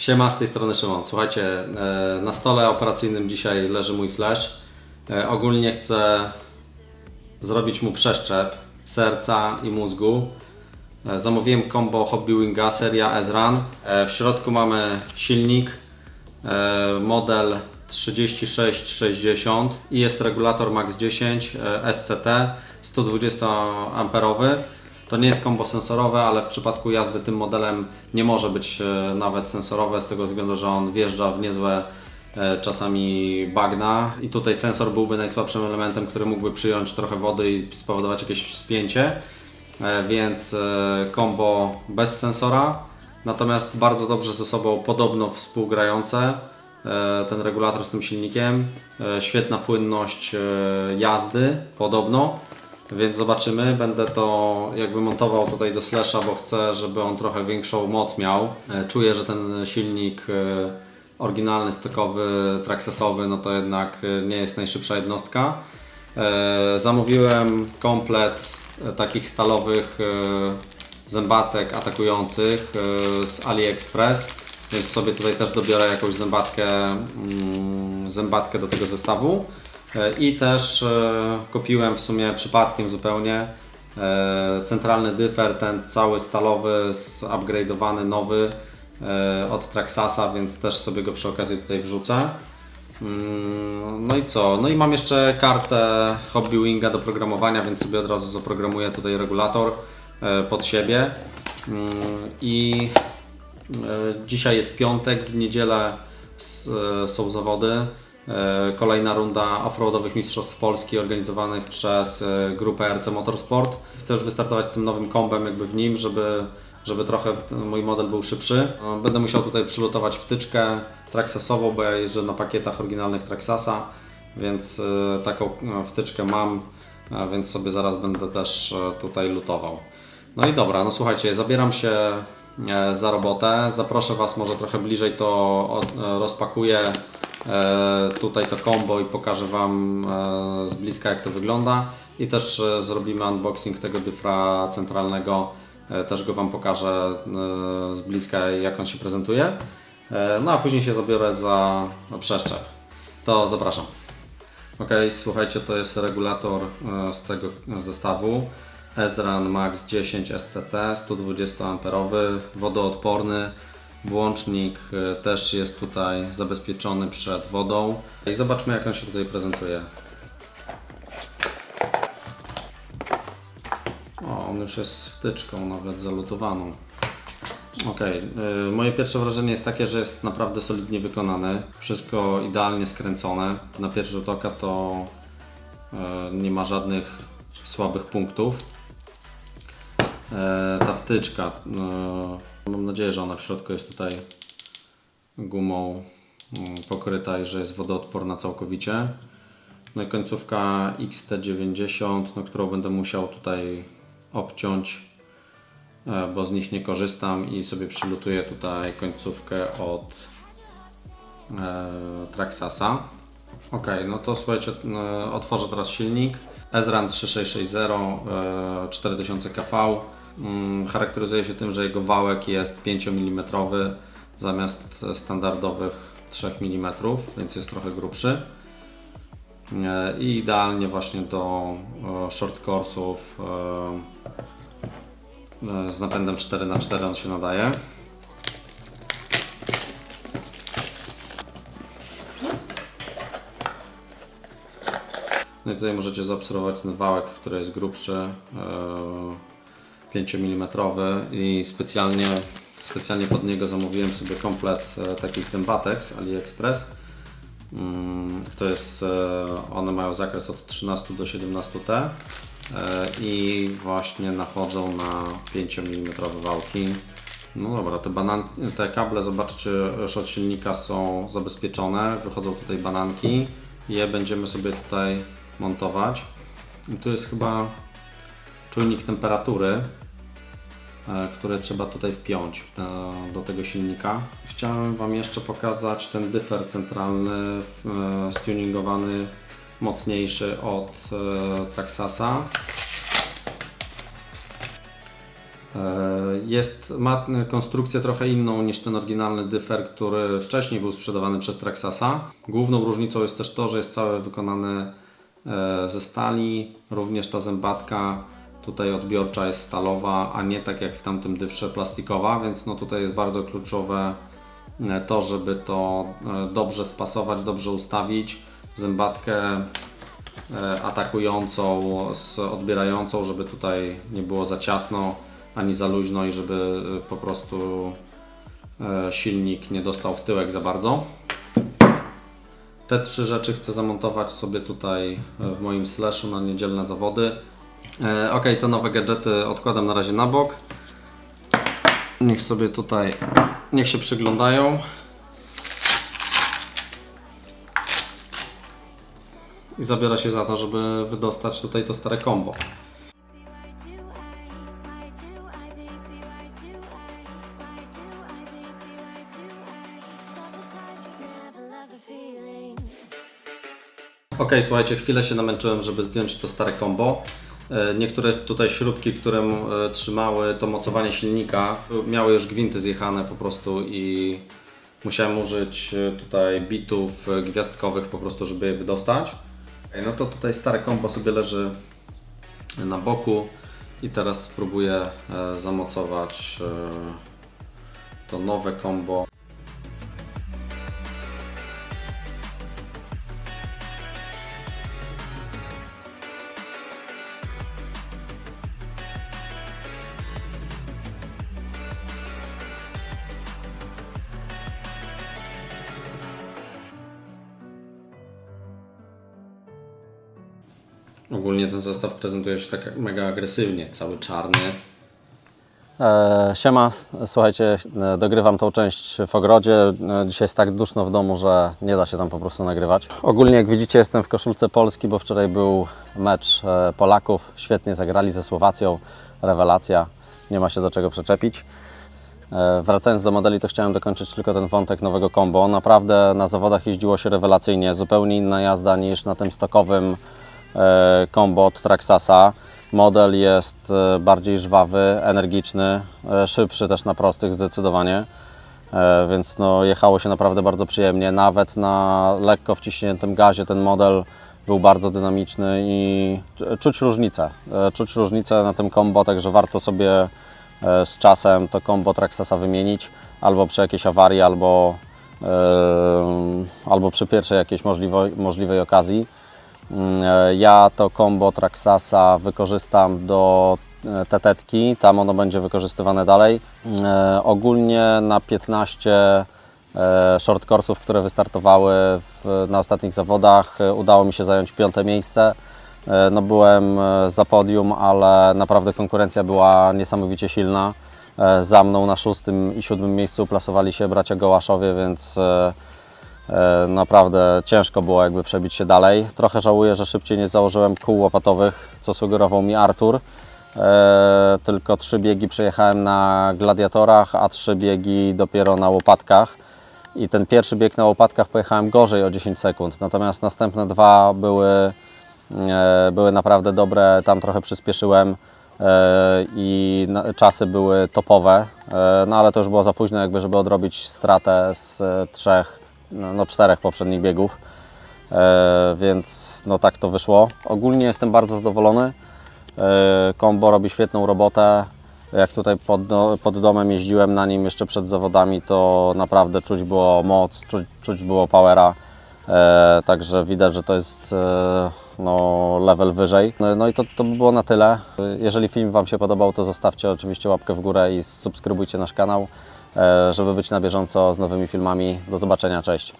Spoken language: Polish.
Siema, z tej strony Szymon. Słuchajcie, e, na stole operacyjnym dzisiaj leży mój slash. E, Ogólnie chcę zrobić mu przeszczep serca i mózgu. E, Zamówiłem combo Hobby Winga seria S-Run. W środku mamy silnik, model 3660 i jest regulator Max 10 e, SCT 120 amperowy. To nie jest kombo sensorowe, ale w przypadku jazdy tym modelem nie może być e, nawet sensorowe z tego względu, że on wjeżdża w niezłe e, czasami bagna. I tutaj sensor byłby najsłabszym elementem, który mógłby przyjąć trochę wody i spowodować jakieś spięcie, E, więc combo bez sensora, natomiast bardzo dobrze ze sobą podobno współgrające ten regulator z tym silnikiem, świetna płynność jazdy podobno. Więc zobaczymy, będę to jakby montował tutaj do slasha, bo chcę, żeby on trochę większą moc miał. E, Czuję, że ten silnik e, oryginalny, stokowy, traxxasowy, no to jednak e, nie jest najszybsza jednostka. Zamówiłem komplet takich stalowych zębatek atakujących z AliExpress, więc sobie tutaj też dobiorę jakąś zębatkę, mm, zębatkę do tego zestawu. I też e, kupiłem w sumie przypadkiem zupełnie e, centralny dyfer, ten cały stalowy, upgrade'owany, nowy e, od Traxasa, więc też sobie go przy okazji tutaj wrzucę. Mm, No i co? No i mam jeszcze kartę Hobby Winga do programowania, więc sobie od razu zaprogramuję tutaj regulator pod siebie. Mm, I dzisiaj jest piątek, w niedzielę są zawody. E, Kolejna runda offroadowych Mistrzostw Polski organizowanych przez e, grupę RC Motorsport. Chcę już wystartować z tym nowym kombem jakby w nim, żeby, żeby trochę mój model był szybszy. E, Będę musiał tutaj przylutować wtyczkę Traxxasową, bo ja jeżdżę na pakietach oryginalnych Traxxasa, więc e, taką e, wtyczkę mam, więc sobie zaraz będę też tutaj lutował. No i dobra, no słuchajcie, zabieram się za robotę. Zaproszę Was może trochę bliżej, to rozpakuję tutaj to combo i pokażę Wam e, z bliska jak to wygląda. I też e, zrobimy unboxing tego dyfra centralnego. E, Też go Wam pokażę e, z bliska jak on się prezentuje. E, No a później się zabiorę za przeszczep. To zapraszam. Ok, słuchajcie, to jest regulator e, z tego zestawu. SRAN Max 10 SCT 120 amperowy, wodoodporny. Włącznik e, też jest tutaj zabezpieczony przed wodą. I zobaczmy jak on się tutaj prezentuje. O, on już jest wtyczką nawet zalutowaną. Okej, y, moje pierwsze wrażenie jest takie, że jest naprawdę solidnie wykonany. Wszystko idealnie skręcone. Na pierwszy rzut oka to y, nie ma żadnych słabych punktów. E, Ta wtyczka, y, mam nadzieję, że ona w środku jest tutaj gumą y, pokryta i że jest wodoodporna całkowicie. No i końcówka XT90, no, którą będę musiał tutaj obciąć e, bo z nich nie korzystam i sobie przylutuję tutaj końcówkę od e, Traxasa. Ok, no to słuchajcie, otworzę teraz silnik. Ezran 3660 e, 4000 kV. Mm, Charakteryzuje się tym, że jego wałek jest 5 mm zamiast standardowych 3 mm, więc jest trochę grubszy. E, I idealnie właśnie do e, short course'ów e, z napędem 4x4 on się nadaje. No i tutaj możecie zaobserwować ten wałek, który jest grubszy, 5 mm i specjalnie, specjalnie pod niego zamówiłem sobie komplet e, takich zębatek z AliExpress. Mm, To jest, e, one mają zakres od 13 do 17 T e, i właśnie nachodzą na 5 mm wałki. No dobra, te, banan, te kable, zobaczcie, od silnika są zabezpieczone, wychodzą tutaj bananki, je będziemy sobie tutaj montować. I tu jest chyba czujnik temperatury, e, które trzeba tutaj wpiąć do tego silnika. Chciałem Wam jeszcze pokazać ten dyfer centralny, e, stuningowany, mocniejszy od e, Traxasa. Jest, ma konstrukcję trochę inną niż ten oryginalny dyfer, który wcześniej był sprzedawany przez Traxasa. Główną różnicą jest też to, że jest cały wykonany e, ze stali. Również ta zębatka tutaj odbiorcza jest stalowa, a nie tak jak w tamtym dyfrze plastikowa, więc no tutaj jest bardzo kluczowe e, to, żeby to e, dobrze spasować, dobrze ustawić. Zębatkę e, atakującą z odbierającą, żeby tutaj nie było za ciasno ani za luźno i żeby po prostu silnik nie dostał w tyłek za bardzo. Te trzy rzeczy chcę zamontować sobie tutaj w moim slashu na niedzielne zawody. E, Ok, to nowe gadżety odkładam na razie na bok. Niech sobie tutaj, niech się przyglądają. I zabiorę się za to, żeby wydostać tutaj to stare combo. Ok, słuchajcie, chwilę się namęczyłem, żeby zdjąć to stare combo. E, Niektóre tutaj śrubki, które trzymały to mocowanie silnika, miały już gwinty zjechane po prostu i musiałem użyć e, tutaj bitów e, gwiazdkowych po prostu, żeby je wydostać. No to tutaj stare combo sobie leży na boku i teraz spróbuję zamocować to nowe combo. Ogólnie ten zestaw prezentuje się tak mega agresywnie, cały czarny. E, siema, słuchajcie, e, dogrywam tą część w ogrodzie. E, Dzisiaj jest tak duszno w domu, że nie da się tam po prostu nagrywać. Ogólnie, jak widzicie, jestem w koszulce Polski, bo wczoraj był mecz e, Polaków. Świetnie zagrali ze Słowacją. Rewelacja, nie ma się do czego przyczepić. Wracając do modeli, to chciałem dokończyć tylko ten wątek nowego combo. Naprawdę na zawodach jeździło się rewelacyjnie, zupełnie inna jazda niż na tym stokowym e, combo od Traxasa. Model jest e, bardziej żwawy, energiczny, e, szybszy też na prostych zdecydowanie. Więc no, jechało się naprawdę bardzo przyjemnie. Nawet na lekko wciśniętym gazie ten model był bardzo dynamiczny i czuć różnicę. Czuć różnicę na tym combo, także warto sobie z czasem to combo Traxasa wymienić albo przy jakiejś awarii, albo, albo przy pierwszej jakiejś możliwo, możliwej okazji. Mm, e, Ja to combo Traxasa wykorzystam do e, tetetki, tam ono będzie wykorzystywane dalej. Mm, e, Ogólnie na 15 e, short course'ów, które wystartowały na ostatnich zawodach, udało mi się zająć piąte miejsce. No byłem za podium, ale naprawdę konkurencja była niesamowicie silna. Za mną na szóstym i siódmym miejscu plasowali się bracia Gołaszowie, więc Naprawdę ciężko było jakby przebić się dalej. Trochę żałuję, że szybciej nie założyłem kół łopatowych, co sugerował mi Artur. E, Tylko trzy biegi przejechałem na gladiatorach, a trzy biegi dopiero na łopatkach. I ten pierwszy bieg na łopatkach pojechałem gorzej o 10 sekund, natomiast następne dwa były, e, były naprawdę dobre, tam trochę przyspieszyłem e, i czasy były topowe, e, no ale to już było za późno jakby, żeby odrobić stratę z e, trzech, no, no czterech poprzednich biegów, e, więc no tak to wyszło. Ogólnie jestem bardzo zadowolony, E, robi świetną robotę. Jak tutaj pod, do, pod domem jeździłem na nim jeszcze przed zawodami, to naprawdę czuć było moc, czuć, czuć było powera. E, także widać, że to jest e, no, level wyżej. No, no i to, to by było na tyle. Jeżeli film Wam się podobał, to zostawcie oczywiście łapkę w górę i subskrybujcie nasz kanał, e, żeby być na bieżąco z nowymi filmami. Do zobaczenia, cześć!